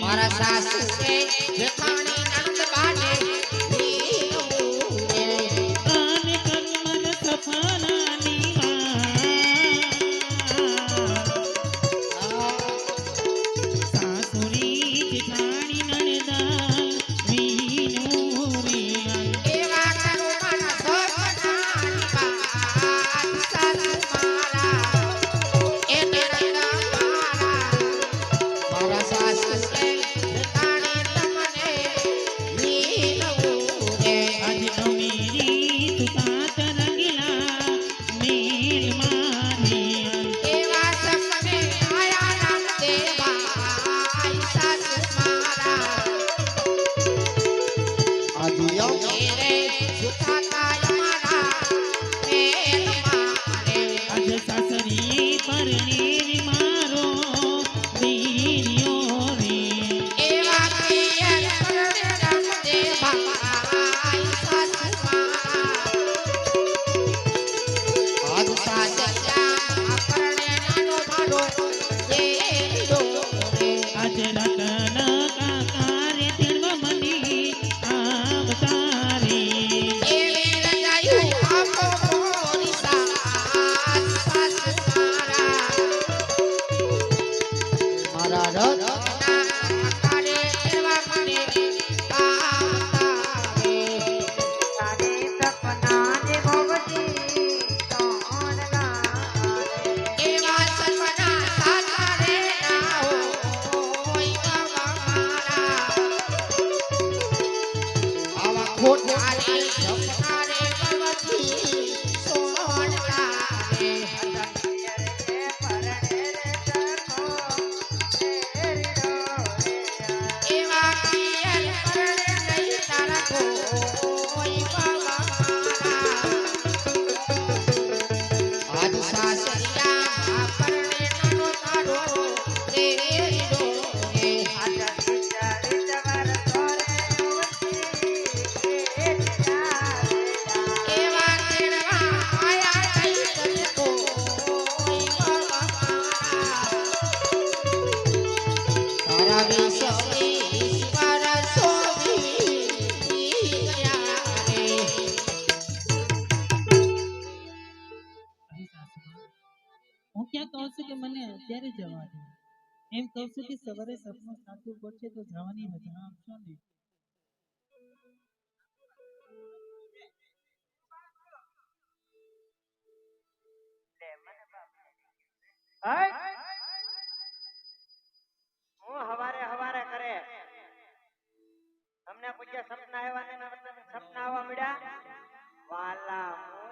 મારા સાસુ કે આવા હું ક્યાં કહું છું કે મને અત્યારે જવા દો એમ કહું છું કે સવારે સપનું સાચું પડશે તો જવાની રજા આપશો ને? હું હવારે હવારે કરે. તમને પૂછ્યા સપના આવ્યા સપના આવવા મળ્યા? વાલા મોય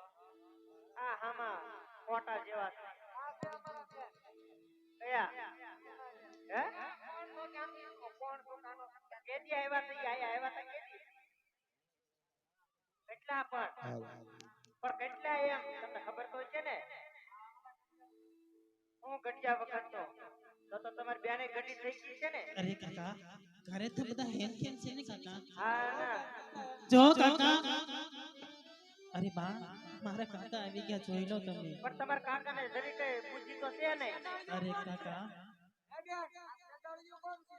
આ હામા મોટા જેવા કયા? હે? કેદી આવ્યા તા? આયા આવ્યા તા કેદી? કેટલા પણ? પણ કેટલા એમ? તમને ખબર તો છે ને? હું ઘટિયા વખત તો. તો તમારી બેને ઘટી થઈ ગઈ છે ને? અરે કાકા ઘરે તો બધા હેમ કેમ છે ને કાકા? હા જો કાકા. અરે બા મારા કાકા આવી ગયા જોઈ લો તમે પણ તમારા કાકાને જરી કઈ બુદ્ધિ તો છે નહીં અરે કાકા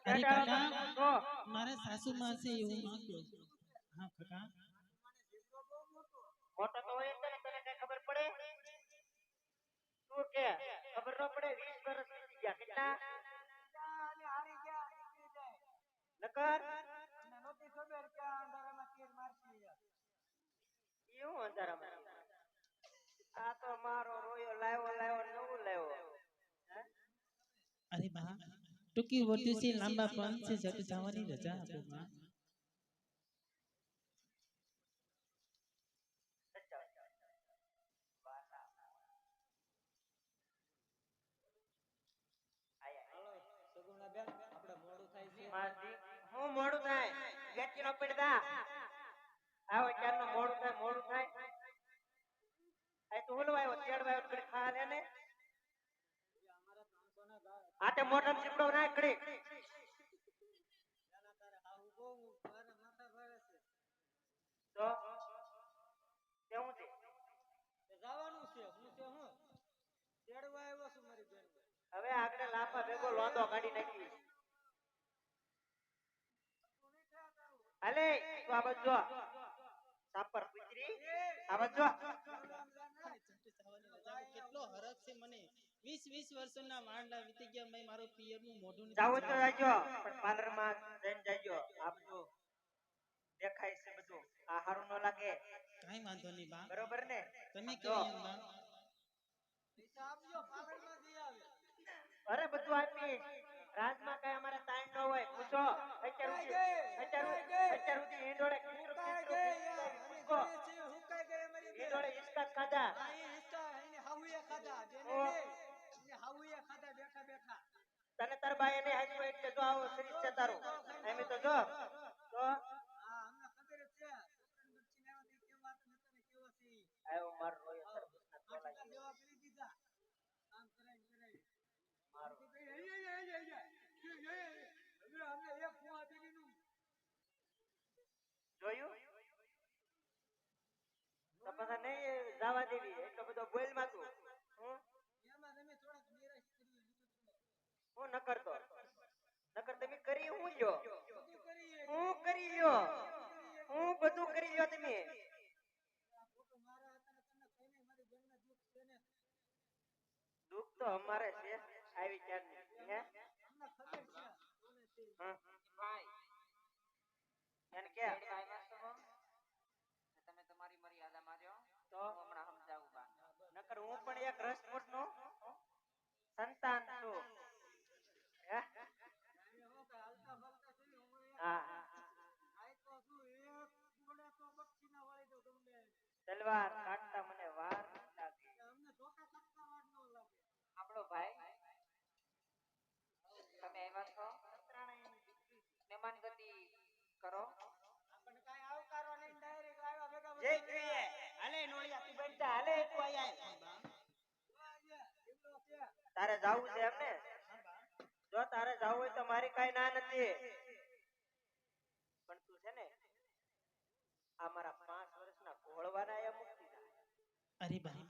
અરે કાકા તો મારા સાસુ માં છે એવું માંગ્યો હા કાકા મોટો તો હોય જ ને તને કઈ ખબર પડે શું કે ખબર ન પડે 20 વર્ષ વીતી ગયા કેટલા નકર એવું અંધારામાં મારો રોયો લાવ્યો લાવ્યો નવું લાવ્યો. અરે બા ટૂંકી વોટી છે લાંબા પગ છે જટ જવાની રજા આપો બા. હું મોડું થાય? વેચી નો પીડતા આવો નું મોડું થાય મોડું થાય. આ તો ઓલો આવ્યો તેડવા આવ્યો ઘડી ખા લે ને. આ તે મોઢમ ચીપડો ના ઘડી તો કેવું છે? જવાનું છે હું છે હું? તેડવા આવ્યો છું મારી બેન હવે આગળ લાફા ભેગો લોંદો કાઢી નાખી. હાલે તું આ બાજુ સાપર કૂતરી. આ બાજુ હરખ છે મને. 20 20 વર્ષના માંડલા વીતી ગયા મેં પિયરનું મોઢું નથી જાવ તો જાજો પણ પાર્લરમાં જઈને જાજો. આ બધું દેખાય છે બધું. આ હારું ન લાગે. કાઈ વાંધો નહીં બા. બરોબર ને? તમે જો. એમ બા. પૈસા આપજો પાલનમાં દઈ આવે. અરે બધું આપી. રાજમાં કઈ અમારે તાણ ન હોય. પૂછો. અત્યાર સુધી અત્યાર સુધી ઈંડોળે તાર બાઈ એને હાચવો એટલે જો આવો શરીર છે તારું એમ તો જો તો હા અમને ખબર જ છે છોકરાને બચ્ચીને આવ્યા તે કેવા હતા ને કેવો છે ઈ. આવ્યો મારો રોયો તરબૂચના આટલા તોલા જેવો. દેવા કરી દીધા કામ કરાઈ કરાઈ મારો તો કઈ હઈ હઈ હઈ હઈ હઈ હઈ હઈ. હવે અમને એક ફોન દીધીનું જોયું તો પછી નહીં જવા દેવી એટલો બધો બોલ માં તું હું એમાં તમે થોડાક નિરાશ કરી લીધું તમે. હું ન કરતો નકર તમે કરી હું લ્યો? હું કરી લ્યો? હું બધું કરી લ્યો તમે? દુઃખ તો અમારે છે આવી ક્યારની હે? ભાઈ એને કે? તેડવા આવ્યા છો ને તમે તમારી મર્યાદા માર્યો તો? હમણાં સમજાવું બા. નકર હું પણ એક રસકોટ નો સંતાન છું. તલવાર કાઢતા મને વાર લાગી. અમને ધોકા કાઢતા વાર ન લાગે. આપણો ભાઈ? તમે આવ્યા છો? મહેમાન ગતિ કરો. જય જોઈએ હાલે નોળિયા તું બનતા હાલે આયા. તારે જાવું છે એમ ને જો તારે જાવું હોય તો મારી કઈ ના નથી. પણ તું છે ને આ મારા પાંચ ઘોળવાના એ મૂકી અરે બા.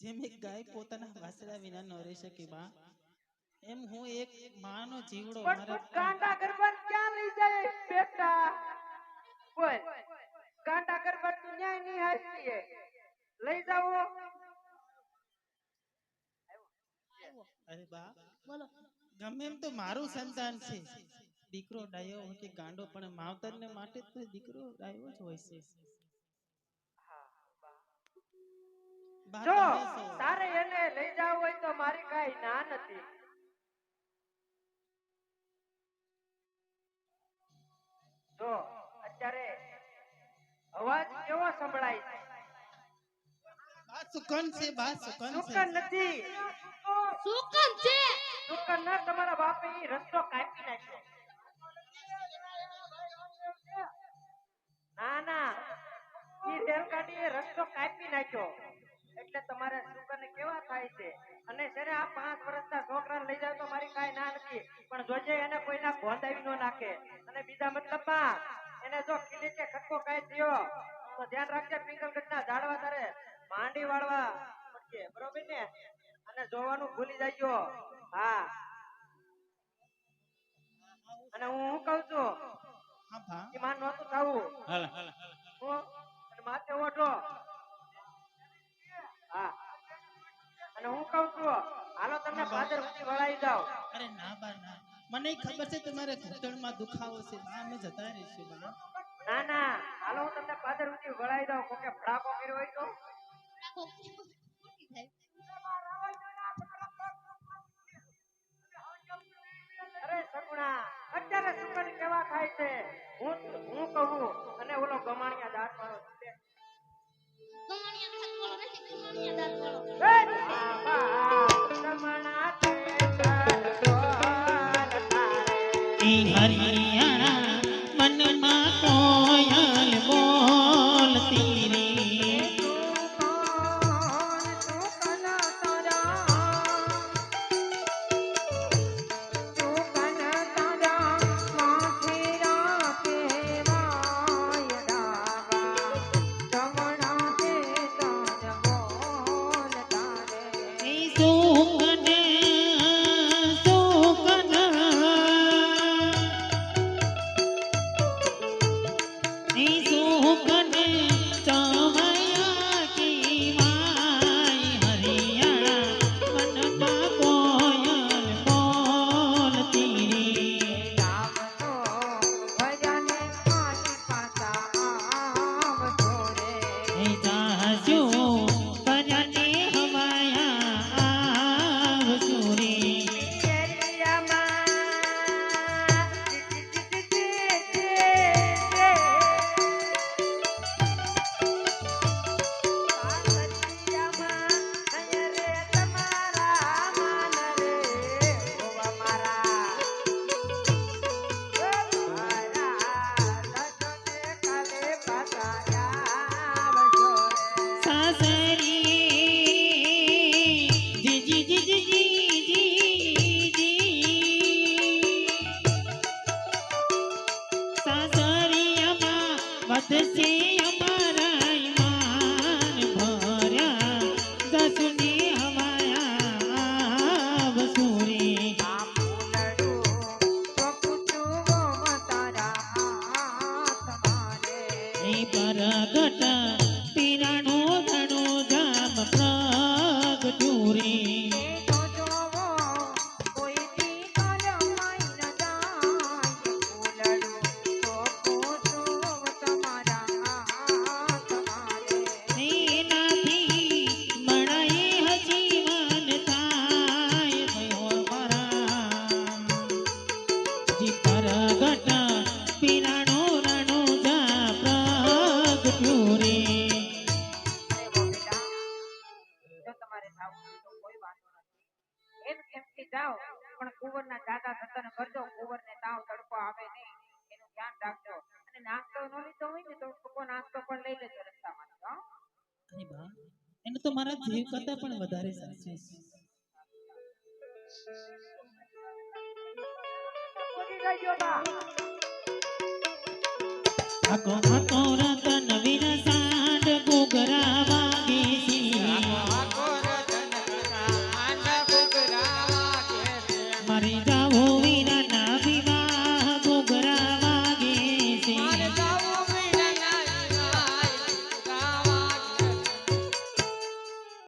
જેમ એક ગાય પોતાના વાસડા વિના ન રહી શકે બા એમ હું એક માનો જીવડો મારા ગાંડા ગરબા ક્યાં લઈ જાય બેટા? બોલ. ગાંડા ગરબા તું ન્યાય નહીં હાલતી લઈ જાવો અરે બા ગમે એમ તો મારું સંતાન છે. દીકરો ડાયો હોય કે ગાંડો પણ માવતરને માટે તો દીકરો ડાયો જ હોય છે. જો તારે એને લઈ જાવ હોય તો મારી કઈ ના નથી. જો અત્યારે અવાજ કેવો સંભળાય છે? બા સુકન છે બા સુકન છે. સુકન નથી. સુકન છે. સુકન ના તમારા બાપે રસ્તો કાપી નાખ્યો. ઈ રેલગાડી રસ્તો કાપી નાખ્યો. એટલે તમારે સુકન કેવા થાય છે? અને છે આ પાંચ વર્ષના છોકરાને લઈ જાવ તો મારી કાંઈ ના નથી. પણ જોજે એને કોઈના ગોંદાવી નો નાખે. અને બીજા મતલબમાં એને જો ખીલી કે ખટકો કાંઈ થયો તો ધ્યાન રાખજે પિંગલગઢના ઝાડવા તારે માંડી વાળવા પડશે. બરોબર ને? અને જોવાનું ભૂલી જાય હા. અને હું શું કહું છું? ઈમાન નહોતું થવું હું અને હા. અને હું કહું છું હાલો તમને પાદર સુધી વળાઈ જાવ અરે ના બા ના. મને ખબર છે તમારે ઘૂંટણમાં દુખાવો છે. બા અમે જતા રહીશું બા. ના ના. હાલો હું તમને પાદર સુધી વળાઈ જાવ કોકે ફડાકો કર્યો હોય તો? અરે સગુણા અત્યારે સુકન કેવા થાય છે? હું હું કહું અને ઓલો ગમાણિયા દાંત વાળો હરી see. મારા જીવ કરતા પણ વધારે સાચી છે. આકો આકો